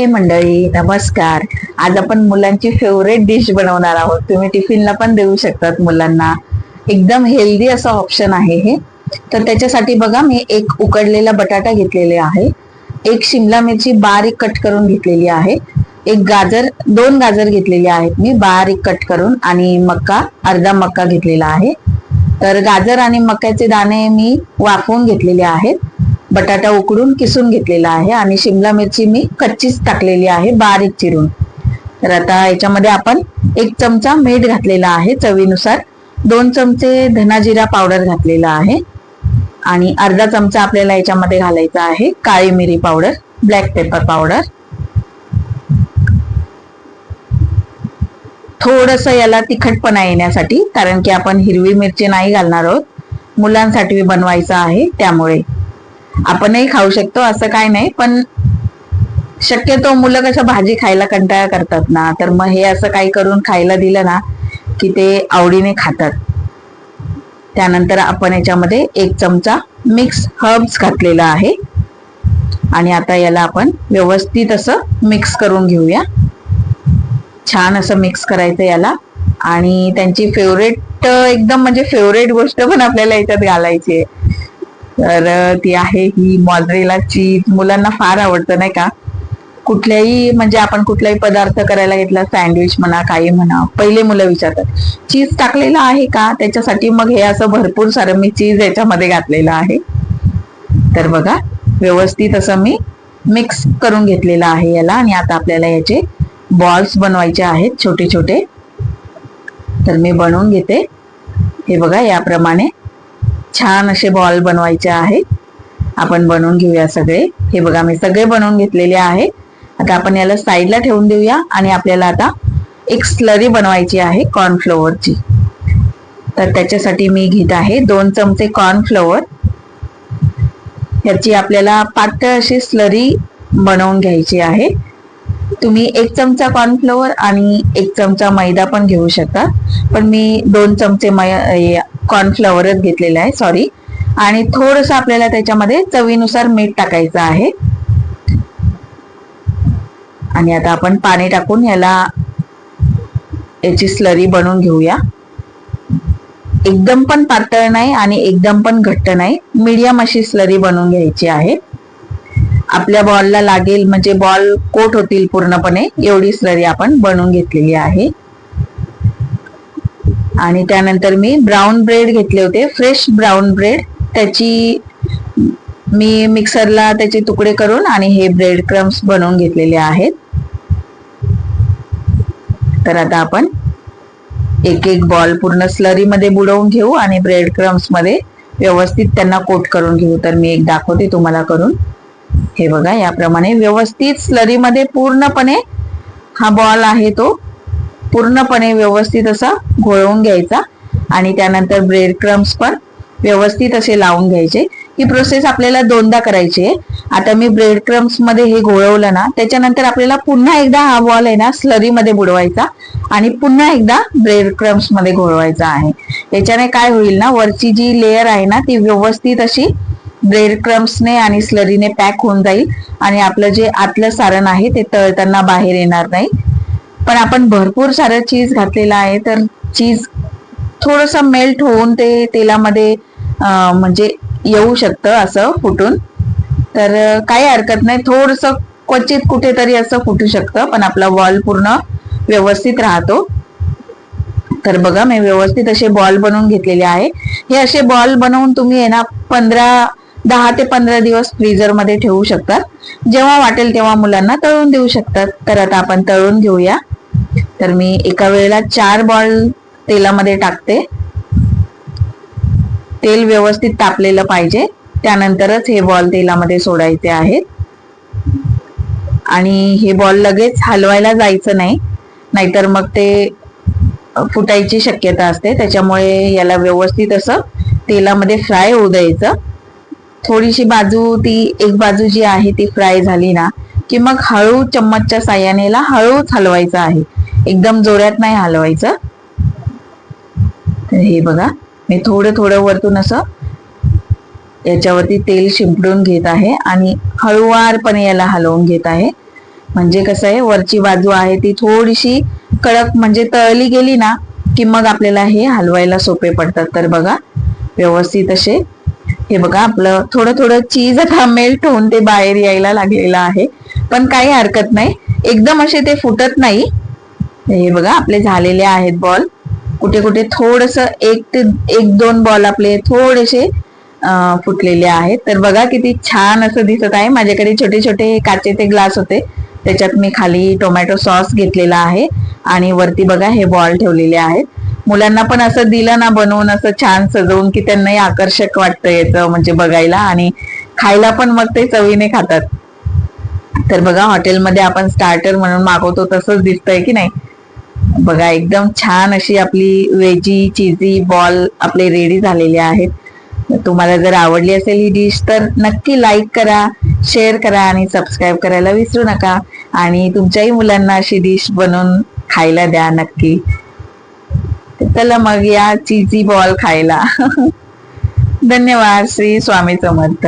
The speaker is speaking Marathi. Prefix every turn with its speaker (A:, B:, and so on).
A: हे मंडळी नमस्कार. आज आपण मुलांची फेवरेट डिश बनवणार आहोत. तुम्ही टिफिनला पण देऊ शकतात मुलांना. एकदम हेल्दी असं ऑप्शन आहे हे. तर त्याच्यासाठी बघा मी एक उकडलेला बटाटा घेतलेले आहे. एक शिमला मिरची बारीक कट करून घेतलेली आहे. एक गाजर दोन गाजर घेतलेले आहेत मी बारीक कट करून आणि मक्का अर्धा मक्का घेतलेला आहे. तर गाजर आणि मक्याचे दाणे मी वाफवून घेतलेले आहेत. बटाटा उकडून किसून घेतलेला आहे आणि शिमला मिरची मी कच्चीच टाकलेली आहे बारीक चिरून. तर आता याच्यामध्ये आपण एक चमचा मीठ घातलेला आहे चवीनुसार. दोन चमचे धनाजिरा पावडर घातलेला आहे. आणि अर्धा चमचा आपल्याला याच्यामध्ये घालायचा आहे काळी मिरी पावडर ब्लॅक पेपर पावडर. थोडस याला तिखटपणा येण्यासाठी कारण की आपण हिरवी मिरची नाही घालणार आहोत. मुलांसाठी बनवायचं आहे त्यामुळे. आपणही खाऊ शकतो असं काय नाही. पण शक्यतो मुलं कशा भाजी खायला कंटाळा करतात ना. तर मग हे असं काही करून खायला दिलं ना की ते आवडीने खातात. त्यानंतर आपण याच्यामध्ये एक चमचा मिक्स हर्ब्स घातलेला आहे. आणि आता याला आपण व्यवस्थित असं मिक्स करून घेऊया. छान असं मिक्स करायचं याला. आणि त्यांची फेवरेट एकदम म्हणजे फेवरेट गोष्ट पण आपल्याला याच्यात घालायची आहे. तर ती आहे ही मॉलरेला चीज. मुलांना फार आवडतं नाही का? कुठल्याही म्हणजे आपण कुठलाही पदार्थ करायला घेतला सँडविच म्हणा काही म्हणा पहिले मुलं विचारतात चीज टाकलेलं आहे का? त्याच्यासाठी मग हे असं भरपूर सारं मी चीज याच्यामध्ये घातलेलं आहे. तर बघा व्यवस्थित असं मी मिक्स करून घेतलेलं आहे याला आणि आता आपल्याला याचे बॉल्स बनवायचे आहेत छोटे छोटे तर मी बनवून घेते. हे बघा याप्रमाणे छान असे बॉल बनवायचे आहेत. आपण बनवून घेऊया सगळे. हे बघा मी सगळे बनवून घेतलेले आहे. आता आपण याला साईडला ठेवून देऊया आणि आपल्याला आता एक स्लरी बनवायची आहे कॉर्नफ्लोअरची तर त्याच्यासाठी मी घेत आहे दोन चमचे कॉर्नफ्लोअर ह्याची आपल्याला पातळ अशी स्लरी बनवून घ्यायची आहे. तुम्ही एक चमचा कॉर्नफ्लोअर आणि एक चमचा मैदा पण घेऊ शकता. पण मी दोन चमचे मै कॉर्नफ्लॉवरच घेतलेला आहे सॉरी आणि थोडस आपल्याला त्याच्यामध्ये चवीनुसार मीठ टाकायचं आहे. आणि आता आपण पाणी टाकून याला याची स्लरी बनवून घेऊया. एकदम पण पातळ नाही आणि एकदम पण घट्ट नाही. मीडियम अशी स्लरी बनवून घ्यायची आहे. आपल्या बॉलला लागेल म्हणजे बॉल कोट होतील पूर्णपणे एवढी स्लरी आपण बनवून घेतलेली आहे. आणि त्यानंतर मी ब्राऊन ब्रेड घेतले होते. फ्रेश ब्राऊन ब्रेड त्याची मी मिक्सरला त्याचे तुकडे करून आणि हे ब्रेड क्रम्स बनवून घेतलेले आहेत. तर आता आपण एक एक बॉल पूर्ण स्लरीमध्ये बुडवून घेऊ आणि ब्रेड क्रम्समध्ये व्यवस्थित त्यांना कोट करून घेऊ. तर मी एक दाखवते तुम्हाला करून. हे बघा याप्रमाणे व्यवस्थित स्लरीमध्ये पूर्णपणे हा बॉल आहे तो. पूर्णपणे व्यवस्थित असा घोळवून घ्यायचा आणि त्यानंतर ब्रेड क्रम्स पण व्यवस्थित असे लावून घ्यायचे. ही प्रोसेस आपल्याला दोनदा करायची आहे. आता मी ब्रेड क्रम्समध्ये हे घोळवलं ना त्याच्यानंतर आपल्याला पुन्हा एकदा हा बॉल आहे ना स्लरीमध्ये बुडवायचा आणि पुन्हा एकदा ब्रेड क्रम्समध्ये घोळवायचा आहे. याच्याने काय होईल ना वरची जी लेअर आहे ना ती व्यवस्थित अशी ब्रेड क्रम्सने आणि स्लरीने पॅक होऊन जाईल आणि आपलं जे आतलं सारण आहे ते तळताना बाहेर येणार नाही. पण आपण भरपूर सारं चीज घातलेलं आहे तर चीज थोडस मेल्ट होऊन ते तेलामध्ये म्हणजे येऊ शकतं असं फुटून. तर काही हरकत नाही. थोडस क्वचित कुठेतरी असं फुटू शकतं पण आपला बॉल पूर्ण व्यवस्थित राहतो. तर बघा मी व्यवस्थित असे बॉल बनवून घेतलेले आहे. हे असे बॉल बनवून तुम्ही आहे ना पंधरा दहा ते पंधरा दिवस फ्रीजरमध्ये ठेवू शकतात. जेव्हा वाटेल तेव्हा मुलांना तळून देऊ शकतात. तर आता आपण तळून घेऊया. तर मी एका वेळेला चार बॉल तेलामध्ये टाकते. तेल व्यवस्थित तापलेलं पाहिजे. त्यानंतरच हे बॉल तेलामध्ये सोडायचे आहेत. आणि हे बॉल लगेच हलवायला जायचं नाही. नाहीतर मग ते फुटायची शक्यता असते. त्याच्यामुळे याला व्यवस्थित असं तेलामध्ये फ्राय होऊ द्यायचं. थोडीशी बाजू ती एक बाजू जी आहे ती फ्राय झाली ना की मग हळू चम्मचच्या साह्याने हळूच हलवायचं आहे. एकदम जोरात नाही हलवायचं. तर हे बघा मी थोडं थोडं वरतून असं याच्यावरती तेल शिंपडून घेत आहे आणि हळुवारपणे याला हलवून घेत आहे. म्हणजे कसं आहे वरची बाजू आहे ती थोडीशी कडक म्हणजे तळली गेली ना की मग आपल्याला हे हलवायला सोपे पडतात. तर बघा व्यवस्थित असे हे बघा आपलं थोडं थोडं चीज आता मेल्ट होऊन ते बाहेर यायला लागलेलं आहे. पण काही हरकत नाही. एकदम असे ते फुटत नाही. हे बघा आपले झालेले आहेत बॉल कुठे कुठे थोडस एक ते एक दोन बॉल आपले थोडेसे फुटलेले आहेत. तर बघा किती छान असं दिसत आहे. माझ्याकडे छोटे छोटे काचेचे ग्लास होते. त्याच्यात मी खाली टोमॅटो सॉस घेतलेला आहे आणि वरती बघा हे बॉल ठेवलेले आहेत. मुलांना पण असं दिलं ना बनवून असं छान सजवून की त्यांनाही आकर्षक वाटतं याचं म्हणजे बघायला आणि खायला पण मग ते चवीने खातात. तर बघा हॉटेलमध्ये आपण स्टार्टर म्हणून मागवतो तसंच दिसतंय की नाही? बघा एकदम छान अशी आपली वेजी चिझी बॉल आपले रेडी झालेले आहेत. तुम्हाला जर आवडली असेल ही डिश तर नक्की लाईक करा शेअर करा आणि सबस्क्राईब करायला विसरू नका. आणि तुमच्याही मुलांना अशी डिश बनवून खायला द्या नक्की. चला मग या चिझी बॉल खायला. धन्यवाद श्री स्वामी समर्थ.